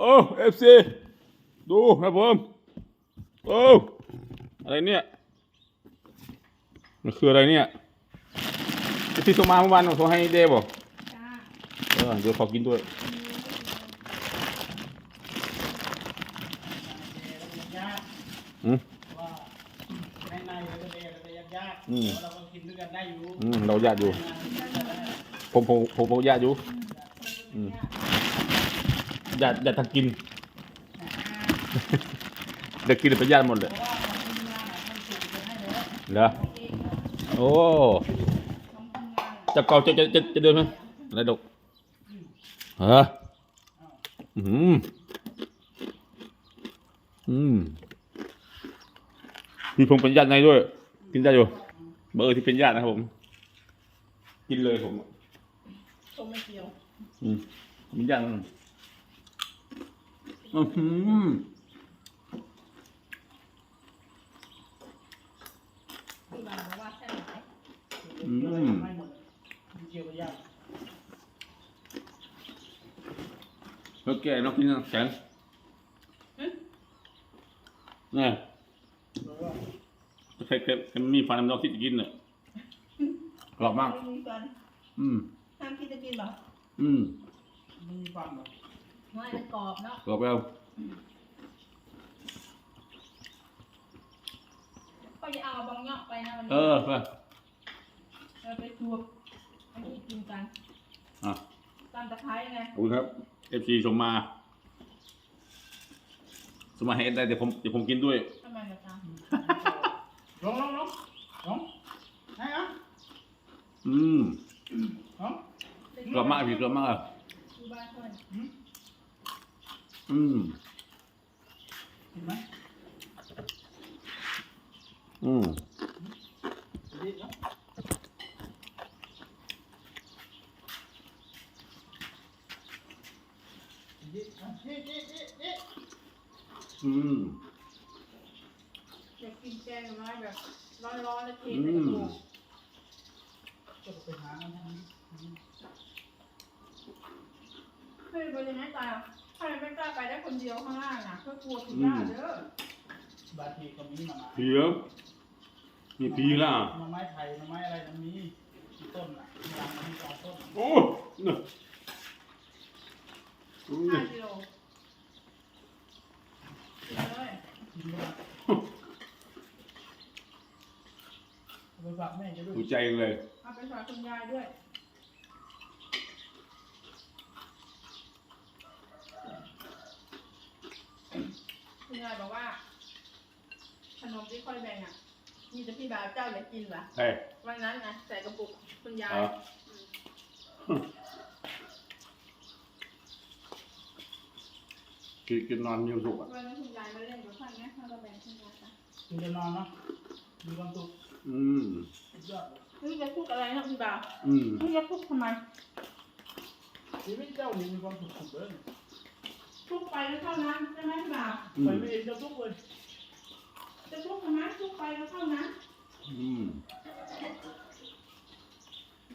โอ้เอฟซีดูครับผมโอ้อะไรเนี่ยมันคืออะไรเนี่ยที่ส่งมาเมื่อวานส่งให้เดฟบอกจ้าเออเดี๋ยวขอกินด้วยอืมว่าในในเราจะเรียนเราจะยากยากอืมเราก็กินด้วยกันได้อยู่อืมเราญาติอยู่ผมผมผมผมญาติอยู่อืม ญาติญาติทางกินเด็กกินเป็นญาติหมดเลยเพราะว่าของทีมงานอะท่านสูงจะให้แล้วเหรอโอ้ของทำงานจะเกาจะจะจะจะเดินไหมอะไรดกฮะอืมอืมมีผมเป็นญาติในด้วย กินได้อยู่เบอร์ที่เป็นญาตินะครับผม กินเลยผมผมไม่เกี่ยว อืมเป็นญาติ อืมอืมพี่บ่าวบอกว่าใช่ไหมอืมไม่หมดมีเกี่ยวกับยากแล้วแกน้องกินน้ำแข็งเนี่ยแล้วก็ใครใครมีฟันน้องที่จะกินเนี่ยกรอบมากมีกันอืมห้ามพี่จะกินเหรอ อืมมีฟังแบบ ไม่มันกรอบเนาะกรอบแล้วก็จะเอาบางยอกไปนะวันเอนี้อไปเราไปทูบอันนี้กินกันอะตามตะไคร้ไงขอบคุณครับเอฟซีส่งมาส่งมาให้ได้เดี๋ยวผมเดี๋ยวผมกินด้วยทำไมล่ะจ๊ะลงลงลงลงให้อะอืมลงกรอบมากพี่กรอบมากอะดูบ้านเพื่อน อืมเห็นไหมอืมดีเนาะดีอะเฮ้เฮ้เฮ้เฮ้อืมอยากกินแกงน้แบบร้อนๆแล้วเทใส่กระปุกจะไปหาเงินทางนี้เฮ้ยบริเวณตาใครไม่กล้าไป คนเดียวข้างล่างนะเพื่อกลัวผีบ้าเด้อบางทีก็มีมาผีเหรอมีผีล่ะมาไม้ไผ่มาไม้อะไรมันมีกี่ต้นอะมีหลังมีสองต้นโอ้เนี่ยอืมห้ากิโลกินเลยกินด้วยเอาไปฝากแม่จะด้วยหัวใจเลยเอาไปฝากคุณยายด้วย คุณยายบอกว่า ขนมที่ค่อยแบ่งอะ มีแต่พี่บ่าวเจ้าอยากกินเหรอเฮ้ย วันนั้นนะใส่กระปุกคุณยายอ๋อกินกินนอนมีความสุขอะวันนั้นคุณยายมาเล่นกับท่านนะเราก็แบ่งคุณยายไปคุณจะนอนเนาะมีความสุขอืม สุดยอดเลยนี่จะพูดอะไรนะคุณบ่าวอืม นี่จะพูดทำไมชีวิตเจ้านี่มีความสุขสุดเลยพูดไปก็เท่านั้นใช่ไหมพี่บ่าวอืไปมไม่เองจะทุกข์เลยจะพูดทำไมพูด ไปก็เท่านั้นอืม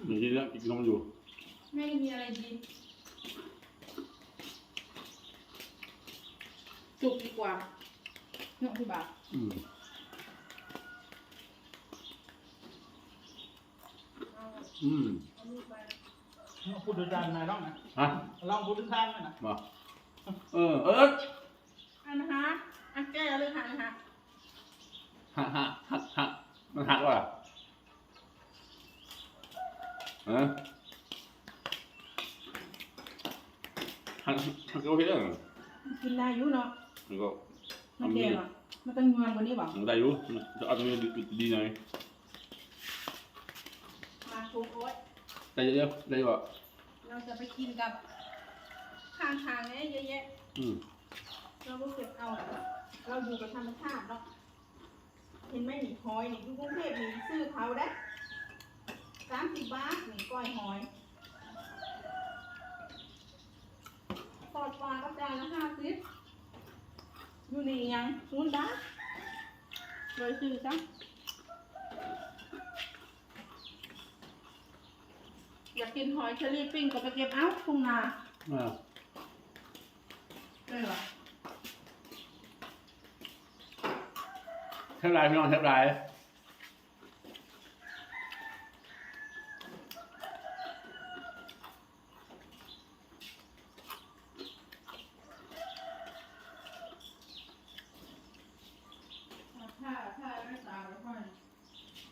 มีที่แล้วกินนมอยู่ไม่มีอะไรดีจุกดีกว่าเนาะพี่บ่าวอืมเอาอืมเอาลูกไปพูดถึงทานนายร้องนะฮะลองพูดถึงทานหน่อยนะมาเออเอออันนะฮะอันแก้เลยค่ะนะฮะ หักหักหักหักมันหักว่ะเออหักหักก็โอเคแล้วกินได้อยู่เนาะมันก็มันแก่หรอมันต้องงอนกว่านี้เปล่ามันได้อยู่จะเอาตรงนี้ดีหน่อยมาทุกโอ๊ยได้เยอะๆได้ป่ะเราจะไปกินกับข้างทางเนี่ยเยอะแยะอืมเราก็เก็บเอา เราอยู่กับธรรมชาติเนาะเห็นไหมหนีหอยนี่อยู่กรุงเทพนี่ซื้อเขาได้สามสิบบาทนี่ก้อยหอยทอดปลาก็จานละห้าสิบอยู่นี่ยังศูนย์บาทเลยซื้อซะอยากกินหอยเชอรี่ปิ้งก็ไปเก็บเอาทุ่งนาอ่าไปเลยเหรอ ทบไรพี่น้องแทบไรถ้าถ้าไม่ตามแล้วค่อย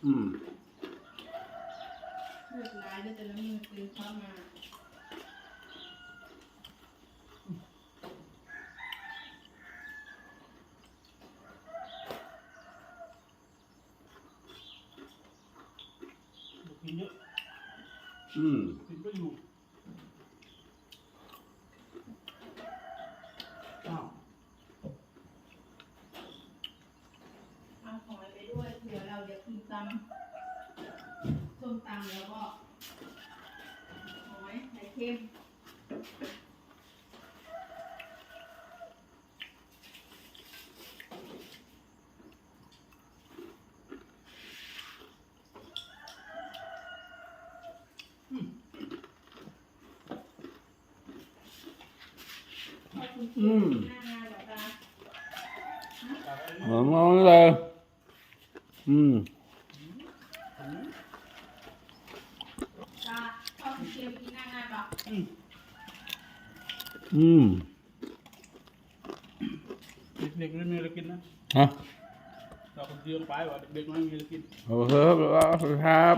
อืม เลือกลายได้แต่ละมือตื่นเข้ามา กินเยอะอืมกินก็อยู่อ้าวเอาหอยไปด้วยเผื่อเราจะกินตำส้มตำแล้วก็หอยไข่เค็ม อืมหน้างานเหรอจ๊ะจากอะไรหอมมากเลยอืมจ้าชอบกินเค็มกินหน้างานเหรออืมอืมเด็กๆไม่มีอะไรกินนะฮะเราคนเดียวไปว่าเด็กๆไม่มีอะไรกินโอเคครับครับ